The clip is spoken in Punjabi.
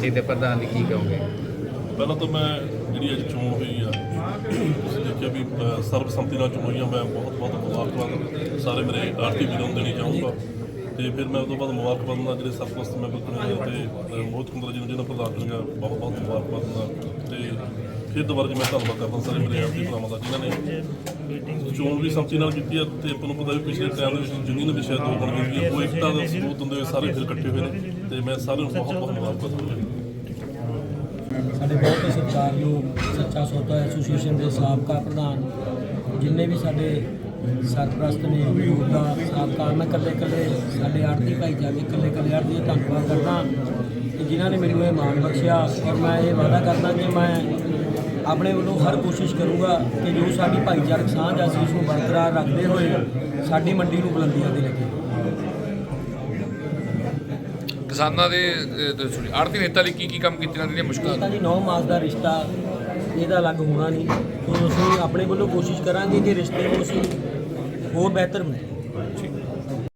ਕਮੇਟੀ ਦੇ ਪ੍ਰਧਾਨ ਕੀ ਕਹੋਗੇ? ਪਹਿਲਾਂ ਤਾਂ ਮੈਂ ਜਿਹੜੀ ਅੱਜ ਚੋਣ ਹੋਈ ਆ ਤੁਸੀਂ ਦੇਖਿਆ ਵੀ ਸਰਬਸੰਮਤੀ ਨਾਲ ਚੋਣ ਹੋਈ ਆ ਮੈਂ ਬਹੁਤ ਬਹੁਤ ਮੁਬਾਰਕਬਾਦ ਸਾਰੇ ਮੇਰੇ ਆਰਟੀ ਵੀਰਾਂ ਨੂੰ ਦੇਣੀ ਚਾਹੂੰਗਾ। ਤੇ ਫਿਰ ਮੈਂ ਉਹ ਤੋਂ ਬਾਅਦ ਮੁਬਾਰਕਬਾਦ ਦਿੰਦਾ ਜਿਹੜੇ ਸਰਪ੍ਰਸਤ ਮੈਂਬਰ ਚੁਣੇ ਗਏ ਤੇ ਅ, ਕੁੰਦਰਾ ਜੀ ਨੂੰ ਜਿਹਨਾਂ ਪ੍ਰਧਾਨ ਚੁਣਿਆ ਬਹੁਤ ਬਹੁਤ ਮੁਬਾਰਕਬਾਦ ਦਿੰਦਾ ਤੇ ਫਿਰ ਦੁਬਾਰਾ ਜੀ ਮੈਂ ਧੰਨਵਾਦ ਕਰਦਾ ਸਾਰੇ ਮੇਰੇ ਆਰਤੀ ਭਰਾਵਾਂ ਦਾ, ਜਿਨ੍ਹਾਂ ਨੇ ਚੋਣ ਵੀ ਸੰਮਤੀ ਨਾਲ ਕੀਤੀ ਆ ਤੇ ਆਪਾਂ ਨੂੰ ਪਤਾ ਵੀ ਪਿਛਲੇ ਟਾਈਮ ਦੇ ਵਿੱਚ ਯੂਨੀਅਨ ਵੀ ਸ਼ਾਇਦ ਦੋ ਬਣ ਗਈ ਹੈ ਉਹ ਇਕਤਾ ਦਾ ਸਬੂਤ ਹੁੰਦੇ ਹੋਏ, ਸਾਰੇ ਫਿਰ ਇਕੱਠੇ ਹੋਏ ਨੇ ਤੇ ਮੈਂ ਸਾਰਿਆਂ ਨੂੰ ਬਹੁਤ ਬਹੁਤ ਮੁਬਾਰਕਬਾਦ ਦਿੰਦਾ ਸਾਡੇ ਬਹੁਤ ਹੀ ਸਤਿਕਾਰਯੋਗ ਸੱਚਾ ਸੌਦਾ ਐਸੋਸੀਏਸ਼ਨ ਦੇ ਸਾਬਕਾ ਪ੍ਰਧਾਨ, ਜਿੰਨੇ ਵੀ ਸਾਡੇ ਸਰਪ੍ਰਸਤ ਨੇ ਮੌਜੂਦਾ ਸਾਬਕਾ ਮੈਂ ਇਕੱਲੇ ਇਕੱਲੇ ਸਾਡੇ ਆੜਤੀ ਭਾਈਚਾਰੇ ਇਕੱਲੇ ਇਕੱਲੇ ਆੜਤੀ ਦਾ ਧੰਨਵਾਦ ਕਰਦਾ। ਕਿ ਜਿਨ੍ਹਾਂ ਨੇ ਮੈਨੂੰ ਇਹ ਮਾਣ ਬਖਸ਼ਿਆ ਔਰ ਮੈਂ ਇਹ ਵਾਅਦਾ ਕਰਦਾ ਕਿ ਮੈਂ ਆਪਣੇ ਵੱਲੋਂ ਹਰ ਕੋਸ਼ਿਸ਼ ਕਰੂੰਗਾ ਕਿ ਜੋ ਸਾਡੀ ਭਾਈਚਾਰਕ ਸਾਂਝ ਆ ਅਸੀਂ ਉਸ ਨੂੰ ਬਰਕਰਾਰ ਰੱਖਦੇ ਹੋਏ ਸਾਡੀ ਮੰਡੀ ਨੂੰ ਬੁਲੰਦੀਆਂ ਤੇ ਲੈ ਕੇ ਕਿਸਾਨਾਂ ਦੇ ਆੜਤੀ ਨੇਤਾ ਲਈ ਕੀ ਕੀ ਕੰਮ ਕੀਤੇ ਜਾਂਦੇ ਨੇ ਮੁਸ਼ਕਲਾਂ? ਤਾਂ ਜੀ 9 ਮਾਸ ਦਾ ਰਿਸ਼ਤਾ ਇਹਦਾ ਅਲੱਗ ਹੋਣਾ ਨਹੀਂ। ਸੋ ਅਸੀਂ ਆਪਣੇ ਵੱਲੋਂ ਕੋਸ਼ਿਸ਼ ਕਰਾਂਗੇ ਕਿ ਰਿਸ਼ਤੇ ਨੂੰ ਅਸੀਂ ਹੋਰ ਬਿਹਤਰ ਬਣਾਈਏ।